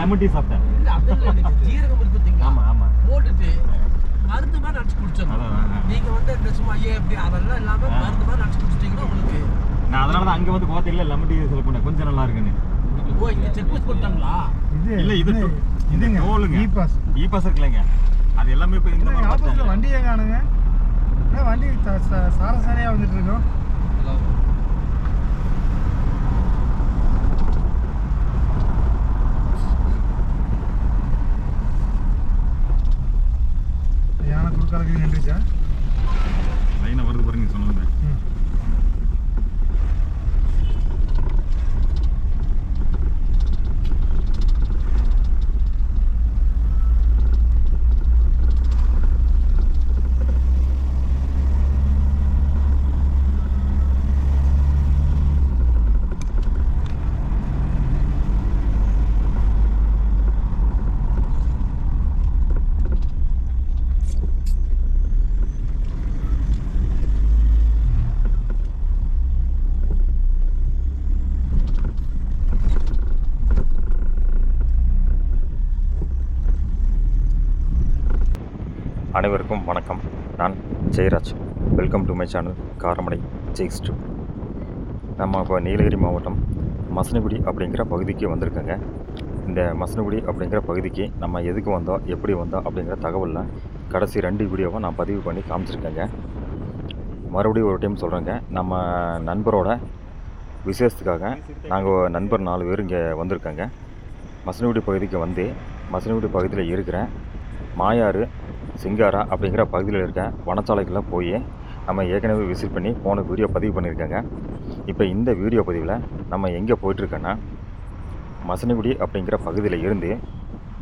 Lemon tea சாப்பிட்டேன். ஜீரகம் இருக்கு பார்த்தீங்களா? ஆமா ஆமா. போட்டுட்டு மருந்து மாதிரி நினச்சி குடிச்சிடணும். நீங்க வந்து இந்த சும்மா ஐயே எப்படி அதெல்லாம் இல்லாம மருந்து மாதிரி நினச்சி குடிச்சிட்டீங்கன்னா உங்களுக்கு நான் அதனால தான் அங்கே வந்து கோத்தையில் லெமன் டீ செலக்ட் பண்ணேன். கொஞ்சம் நல்லா இருக்குன்னு. ஓ இங்க செக் போஸ்ட் போட்டாங்களா? இது இல்ல இது இதுங்க டோலுங்க இ பாஸ் இ பாஸ் இருக்குல்லங்க. அது எல்லாமே இப்போ இந்த மாத்தாங்க. வண்டியே காணுங்க என்ன வண்டி த- ச- சாரசாரியா வந்துட்டு இருக்கோம் யானை குறுக்காலக்கு நின்றுச்சா லைனை வருது பாருங்க நீங்க அனைவருக்கும் வணக்கம். நான் Jeyaraj. Welcome to my channel Karamadai Jeys two நம்ம இப்போ நீலகிரி மாவட்டம் மசனகுடி அப்படிங்கிற பகுதிக்கு வந்திருக்கோங்க. இந்த மசனகுடி அப்படிங்கிற பகுதிக்கு நம்ம எதுக்கு வந்தோம் எப்படி வந்தோம் அப்படிங்கிற தகவலில் கடைசி ரெண்டு வீடியோவை நான் பதிவு பண்ணி காமிச்சிருக்கேங்க. மறுபடியும் ஒரு டைம் சொல்கிறேங்க நம்ம நண்பரோட விசேஷத்துக்காக நாங்கள் நண்பர் நாலு பேர் இங்கே வந்திருக்கோங்க. மசனகுடி பகுதிக்கு வந்து மசனகுடி பகுதியில் இருக்கிற மாயாறு சிங்காரா அப்படிங்கிற பகுதியில் இருக்க வனச்சாலைக்கெல்லாம் போய் நம்ம ஏற்கனவே விசிட் பண்ணி போன வீடியோ பதிவு பண்ணியிருக்கேங்க. இப்போ இந்த வீடியோ பதிவில் நம்ம எங்கே போயிட்டுருக்கோன்னா மசனகுடி அப்படிங்கிற பகுதியில் இருந்து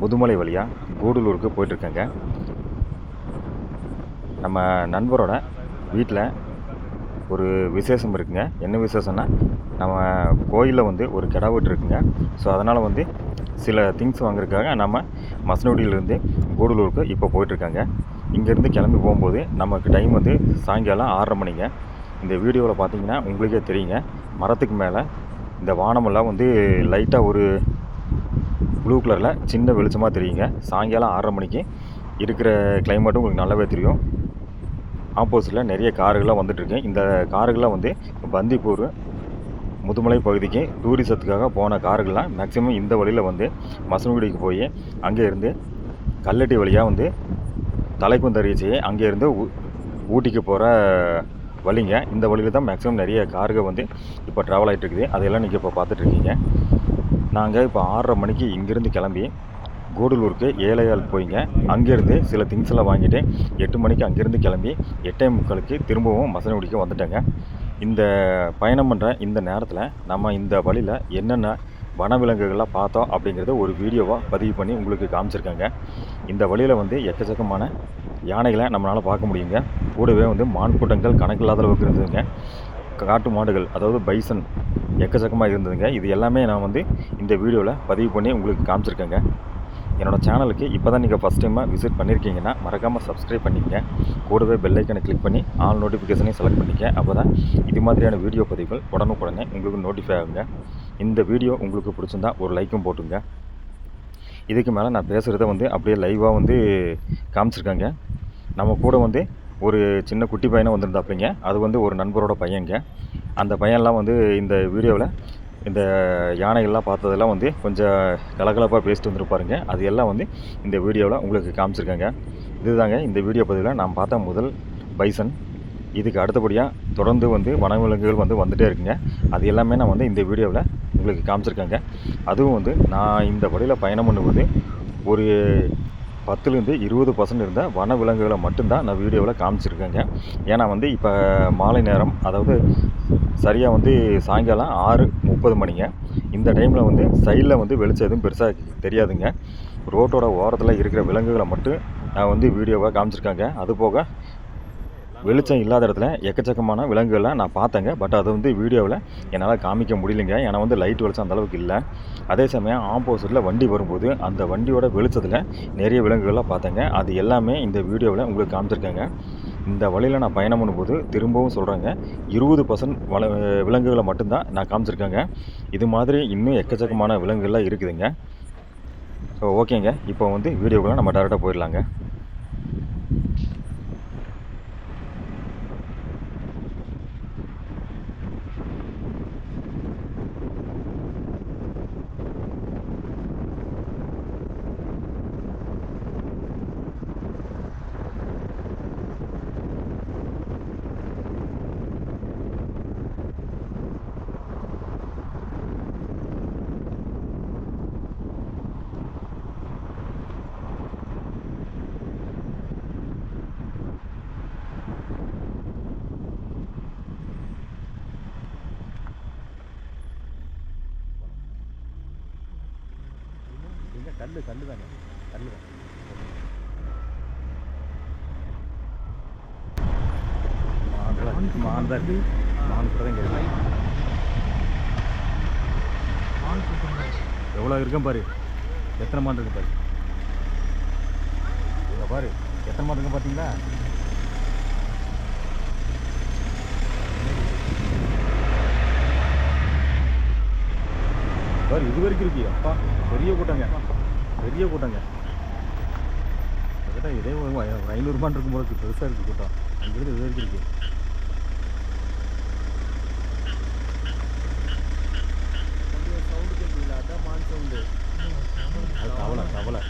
முதுமலை வழியாக கூடலூருக்கு போயிட்டுருக்கேங்க. நம்ம நண்பரோட வீட்டில் ஒரு விசேஷம் இருக்குங்க. என்ன விசேஷம்னா நம்ம கோயிலில் வந்து ஒரு கிடா வெட்டு இருக்குங்க. ஸோ அதனால் வந்து சில திங்ஸ் வாங்குறதுக்காக நம்ம மசனோடியிலேருந்து கூடலூருக்கு இப்போ போயிட்டுருக்காங்க. இங்கேருந்து கிளம்பி போகும்போது நமக்கு டைம் வந்து சாயங்காலம் ஆறரை மணிங்க. இந்த வீடியோவில் பார்த்தீங்கன்னா உங்களுக்கே தெரியுங்க. மரத்துக்கு மேலே இந்த வானமெல்லாம் வந்து லைட்டாக ஒரு ப்ளூ கலரில் சின்ன வெளிச்சமாக தெரியுங்க. சாயங்காலம் ஆறரை மணிக்கு இருக்கிற கிளைமேட்டும் உங்களுக்கு நல்லாவே தெரியும். ஆப்போசிட்டில் நிறைய காருகளாக வந்துட்டுருக்கு. இந்த கார்கள்லாம் வந்து பந்திப்பூர் முதுமலை பகுதிக்கு டூரிசத்துக்காக போன கார்கள்லாம் மேக்ஸிமம் இந்த வழியில் வந்து மசனகுடிக்கு போய் அங்கே இருந்து கல்லட்டி வழியாக வந்து தலைக்குந்தரிச்சி அங்கேருந்து ஊ- ஊட்டிக்கு போகிற வழிங்க. இந்த வழியில் தான் மேக்ஸிமம் நிறைய கார்கள் வந்து இப்போ ட்ராவல் ஆகிட்டு இருக்குது. அதையெல்லாம் நீங்கள் இப்போ பார்த்துட்ருக்கீங்க நாங்கள் இப்போ ஆறரை மணிக்கு இங்கேருந்து கிளம்பி கூடலூருக்கு ஏழையால் போய்ங்க. அங்கேருந்து சில திங்ஸ் எல்லாம் வாங்கிட்டு எட்டு மணிக்கு அங்கேருந்து கிளம்பி எட்டே முக்காலுக்கு திரும்பவும் மசனகுடிக்கு வந்துட்டேங்க. இந்த பயணம் பண்ணுற இந்த நேரத்தில் நம்ம இந்த வழியில் என்னென்ன வனவிலங்குகள்லாம் பார்த்தோம் அப்படிங்கிறத ஒரு வீடியோவாக பதிவு பண்ணி உங்களுக்கு காமிச்சிருக்காங்க. இந்த வழியில் வந்து எக்கச்சக்கமான யானைகளை நம்மளால் பார்க்க முடியுங்க. கூடவே வந்து மான் கூட்டங்கள் கணக்கில்லாத அளவுக்கு இருந்ததுங்க. காட்டு மாடுகள் அதாவது பைசன் எக்கச்சக்கமாக இருந்ததுங்க. இது எல்லாமே நான் வந்து இந்த வீடியோவில் பதிவு பண்ணி உங்களுக்கு காமிச்சிருக்கேங்க. என்னோடய சேனலுக்கு இப்போ தான் நீங்கள் ஃபஸ்ட் டைமாக விசிட் பண்ணியிருக்கீங்கன்னா மறக்காமல் சப்ஸ்கிரைப் பண்ணிக்கங்க. கூடவே பெல்லைக்கனை கிளிக் பண்ணி ஆல் நோட்டிஃபிகேஷனையும் செலக்ட் பண்ணிக்க. அப்போ தான் இது மாதிரியான வீடியோ பதிவுகள் உடனுக்குடனே உங்களுக்கு நோட்டிஃபை ஆகுங்க. இந்த வீடியோ உங்களுக்கு பிடிச்சிருந்தா ஒரு லைக்கும் போட்டுங்க. இதுக்கு மேலே நான் பேசுகிறத வந்து அப்படியே லைவாக வந்து காமிச்சிருக்காங்க. நம்ம கூட வந்து ஒரு சின்ன குட்டி பையனை வந்திருந்தாப்பிங்க அது வந்து ஒரு நண்பரோட பையங்க அந்த பையன்லாம் வந்து இந்த வீடியோவில் இந்த யானைகள்லாம் பார்த்ததெல்லாம் வந்து கொஞ்சம் கலகலப்பாக பேசிட்டு வந்திருப்பாருங்க. அது எல்லாம் வந்து இந்த வீடியோவில் உங்களுக்கு காமிச்சிருக்காங்க. இதுதாங்க இந்த வீடியோ பதிவில் நான் பார்த்த முதல் பைசன். இதுக்கு அடுத்தபடியாக தொடர்ந்து வந்து வனவிலங்குகள் வந்து வந்துகிட்டே இருக்குங்க. அது எல்லாமே நான் வந்து இந்த வீடியோவில் உங்களுக்கு காமிச்சிருக்கேங்க. அதுவும் வந்து நான் இந்த வழியில் பயணம் பண்ணும்போது ஒரு பத்துலேருந்து இருபது பர்சன்ட் இருந்த வனவிலங்குகளை மட்டும்தான் நான் வீடியோவில் காமிச்சிருக்கேங்க. ஏன்னா வந்து இப்போ மாலை நேரம் அதாவது சரியாக வந்து சாயங்காலம் ஆறு முப்பது மணிங்க. இந்த டைமில் வந்து சைடில் வந்து வெளிச்சம் எதுவும் பெருசாக தெரியாதுங்க. ரோட்டோட ஓரத்தில் இருக்கிற விலங்குகளை மட்டும் நான் வந்து வீடியோவாக காமிச்சிருக்காங்க. அது போக வெளிச்சம் இல்லாத இடத்துல எக்கச்சக்கமான விலங்குகளை நான் பார்த்தேங்க. பட் அது வந்து வீடியோவில் என்னால் காமிக்க முடியலைங்க. ஏன்னா வந்து லைட் வெளிச்சம் அந்தளவுக்கு இல்லை. அதே சமயம் ஆப்போசிட்டில் வண்டி வரும்போது அந்த வண்டியோட வெளிச்சத்தில் நிறைய விலங்குகள்லாம் பார்த்தேங்க. அது எல்லாமே இந்த வீடியோவில் உங்களுக்கு காமிச்சிருக்கேங்க. இந்த வழியில் நான் பயணம் பண்ணும்போது திரும்பவும் சொல்கிறேங்க இருபது பர்சன்ட் வள விலங்குகளை மட்டும்தான் நான் காமிச்சிருக்கேங்க. இது மாதிரி இன்னும் எக்கச்சக்கமான விலங்குகள்லாம் இருக்குதுங்க. ஸோ ஓகேங்க இப்போ வந்து வீடியோக்குள்ளே நம்ம டேரெக்டாக போயிடலாங்க. கல் கல் தானே கல் தான் மான் தான் மான் கூட தான் எவ்வளோ இருக்கும் பாரு எத்தனை மான் இருக்கு பாரு இங்க பாரு எத்தனை மான் இருக்கு பார்த்தீங்களா பாரு இது வரைக்கும் இருக்கு அப்பா பெரிய கூட்டங்க பெரிய கூட்டங்க. கிட்டத்தட்ட இதே ஒரு ஒரு இருக்கும் போது பெருசாக இருக்குது கூட்டம். அங்கிருந்து இது வரைக்கும் இருக்கு. அது தவளை தவளை.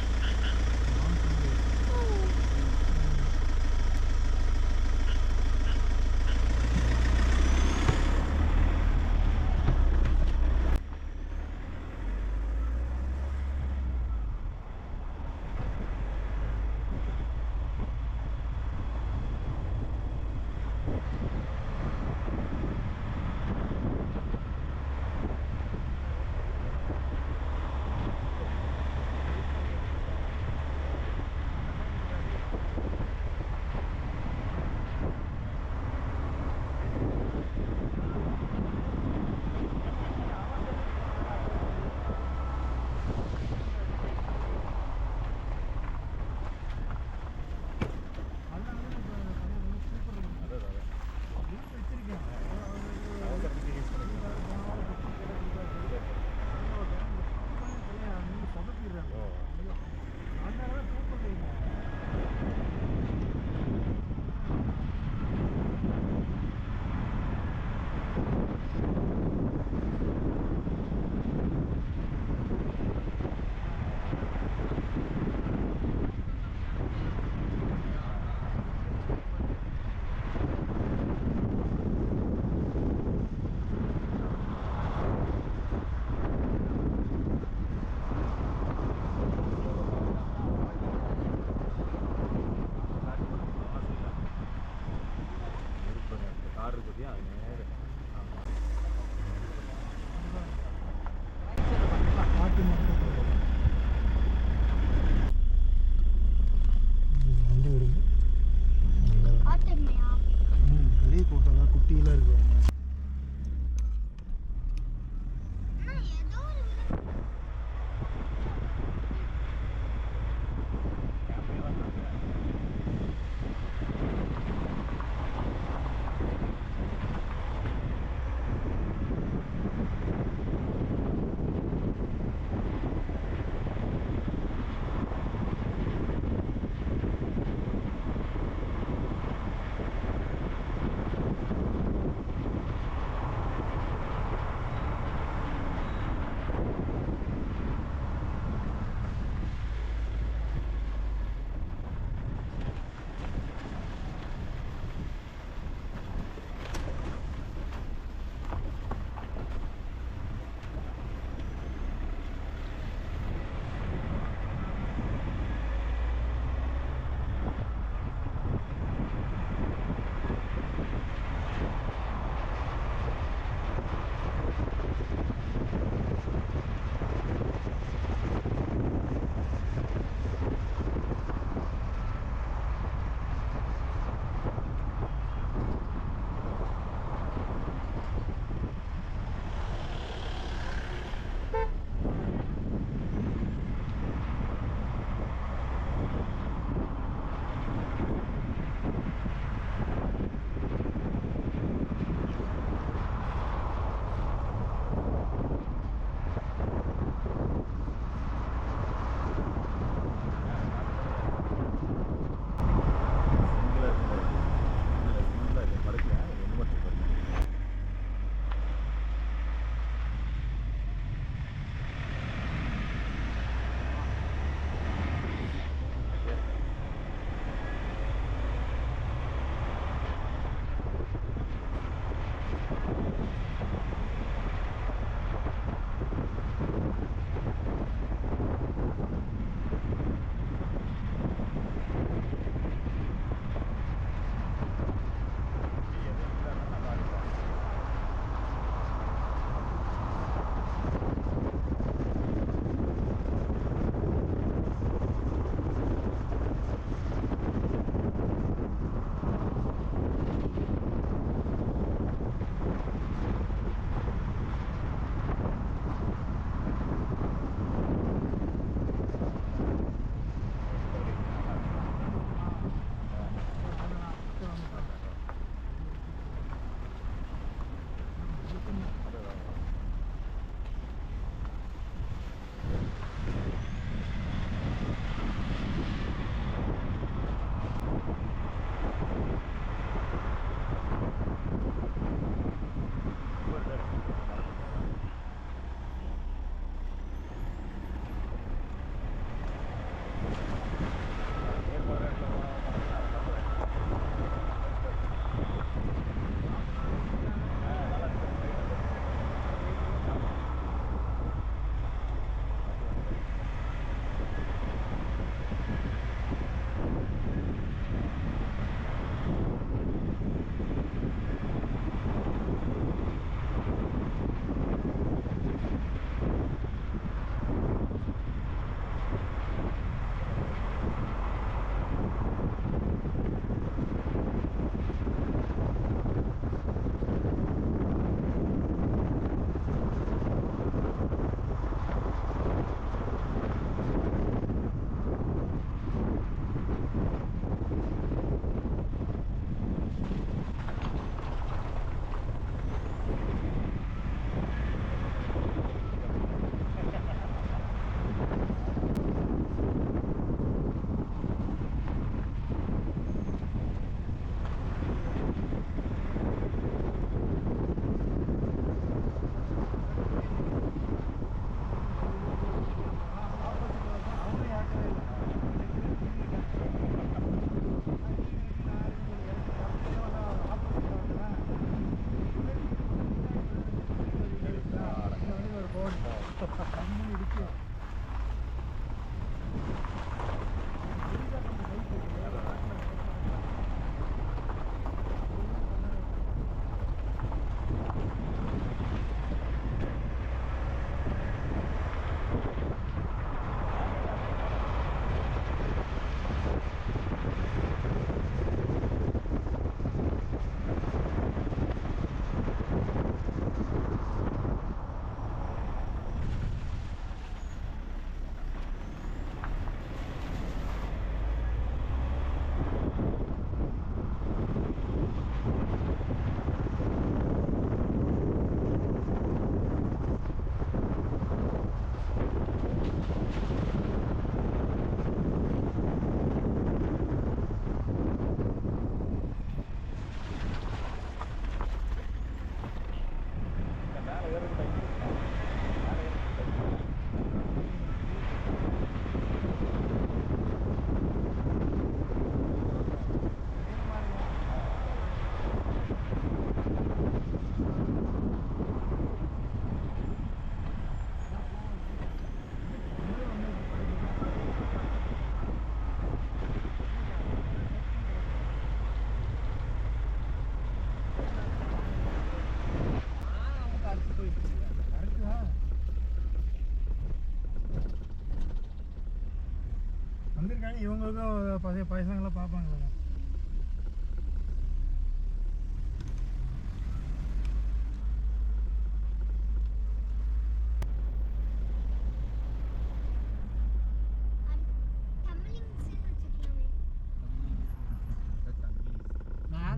இவங்களுக்கும் பசங்க பசங்களாம் பார்ப்பாங்களே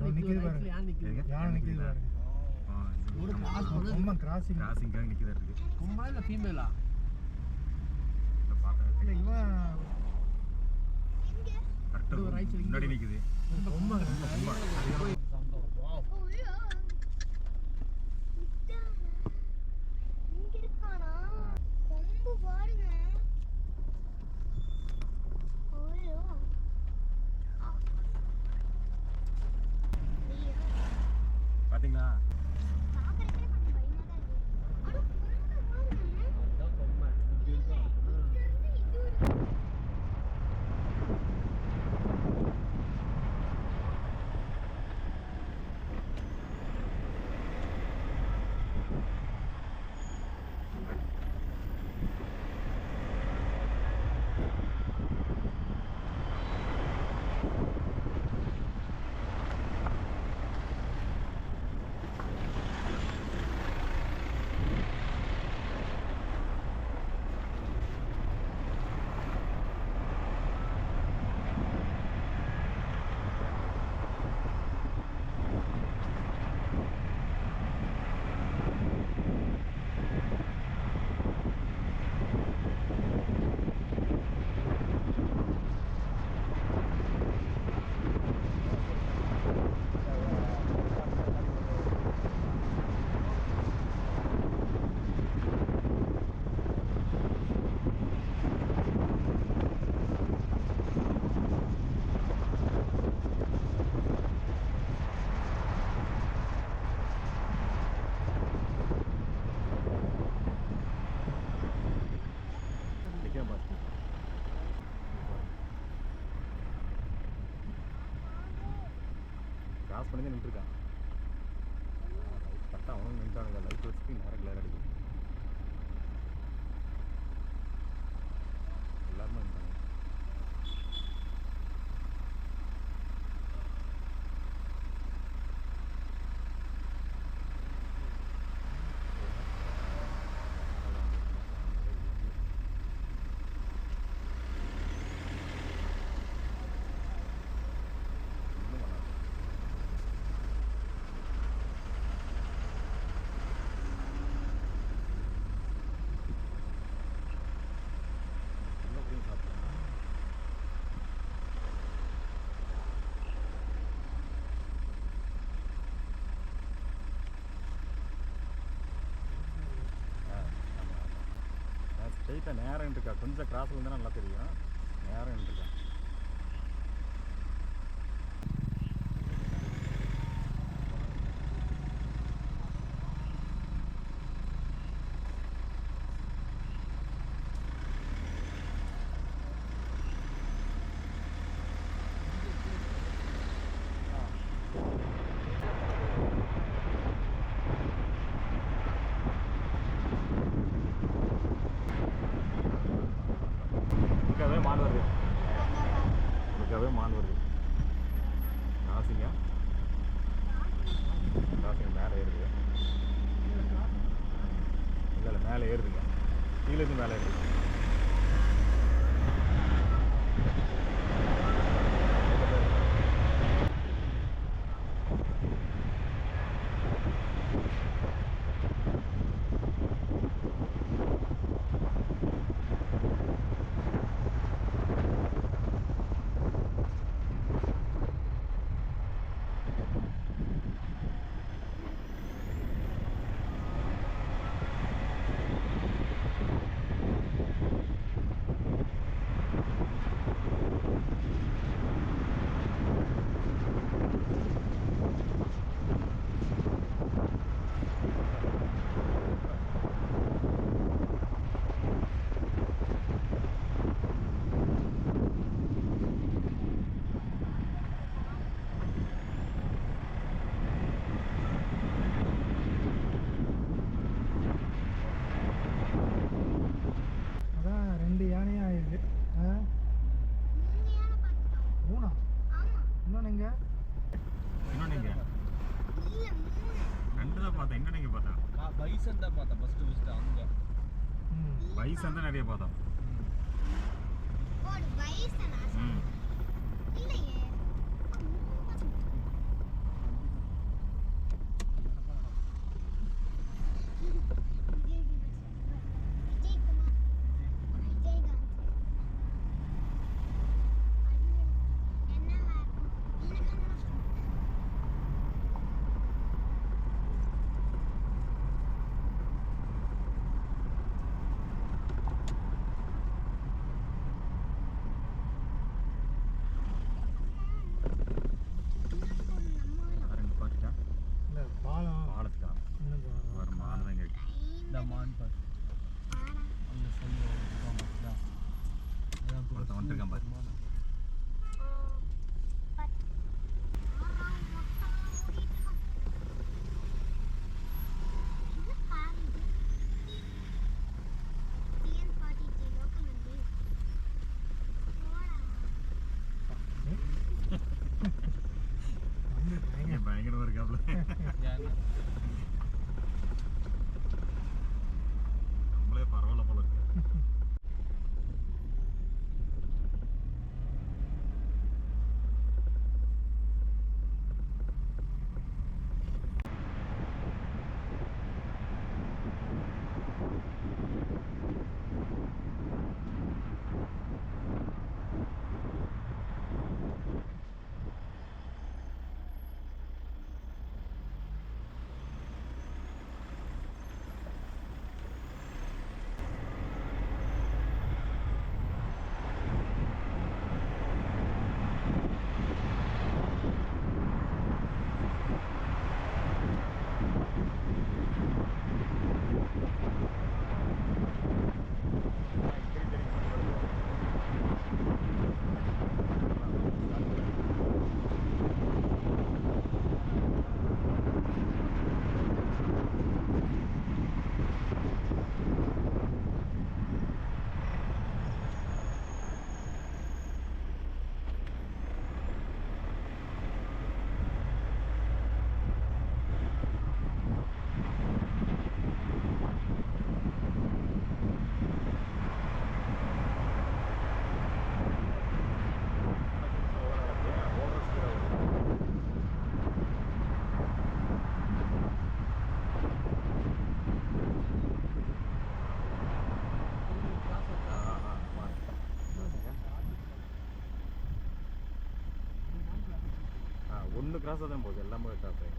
நிக்குது? நிக்குது நிக்குது? எங்க? யானை நிற்கிது பாருங்க. ஒரு கிராஸ் கிராசிங் கிராசிங்காக நிற்கிதா இருக்கு இல்ல ஃபீமேலா இந்த பார்த்தா இல்லை இவன் கரெக்டாக இது ஒரு right side முன்னாடி இங்க. நிற்குது ரொம்ப வாவ் இங்க இருக்கானா கொம்பு பாருங்க ஐயோ ஆ. ஐயோ பார்த்தீங்களா பார்க்கறதுக்கே கொஞ்சம் பயமா தான் இருக்கு ஆனா கொம்பு பாருங்க இங்க இருந்து இது ஒரு நிற்க பாஸ் பண்ணி நின்றுருக்கான் கரெக்டாக அவனும் நின்றானுங்க. லைட் வச்சுட்டு நேரம் கிளியர் அடிக்கும் எல்லாருமே நின்றாங்க இன்னும் நல்லா இருக்கு. உள்ள போய் சாப்பிட்டேன் ஆ ஆமாம் ஸ்ட்ரைட்டாக நேரம் இருக்கா கொஞ்சம் கிராஸில் இருந்தால் நல்லா தெரியும். நேரம் இருக்கா பைசன் பார்த்தேன் ஃபர்ஸ்ட் ஃபர்ஸ்ட் அங்க. பைசன் தான் நிறைய பார்த்தோம். ஒரு பைசன் सामान पर കിട്ടാത്തതും പോകും എല്ലാം പോയി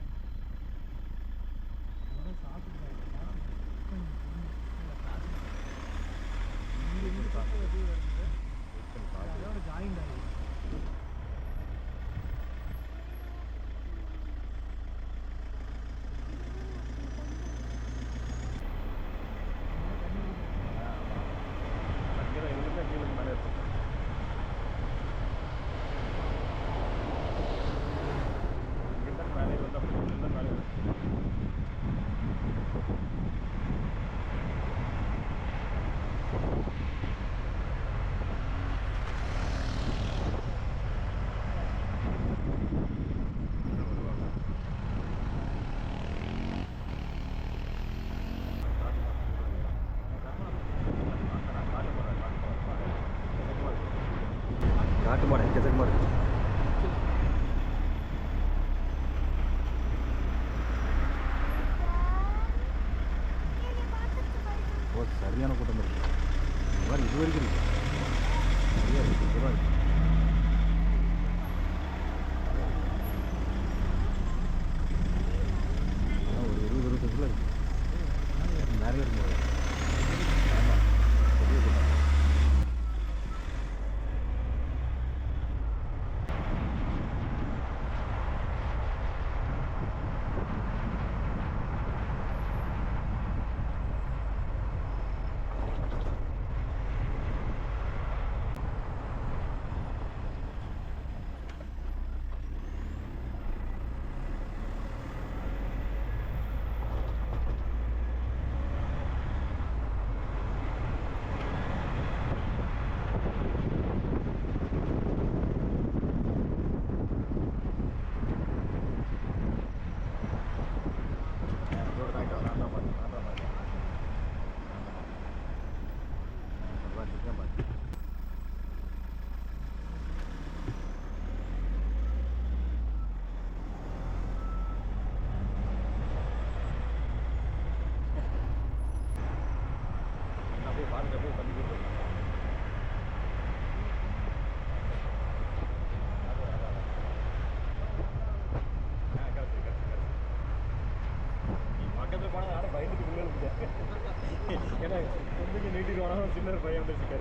another 500 is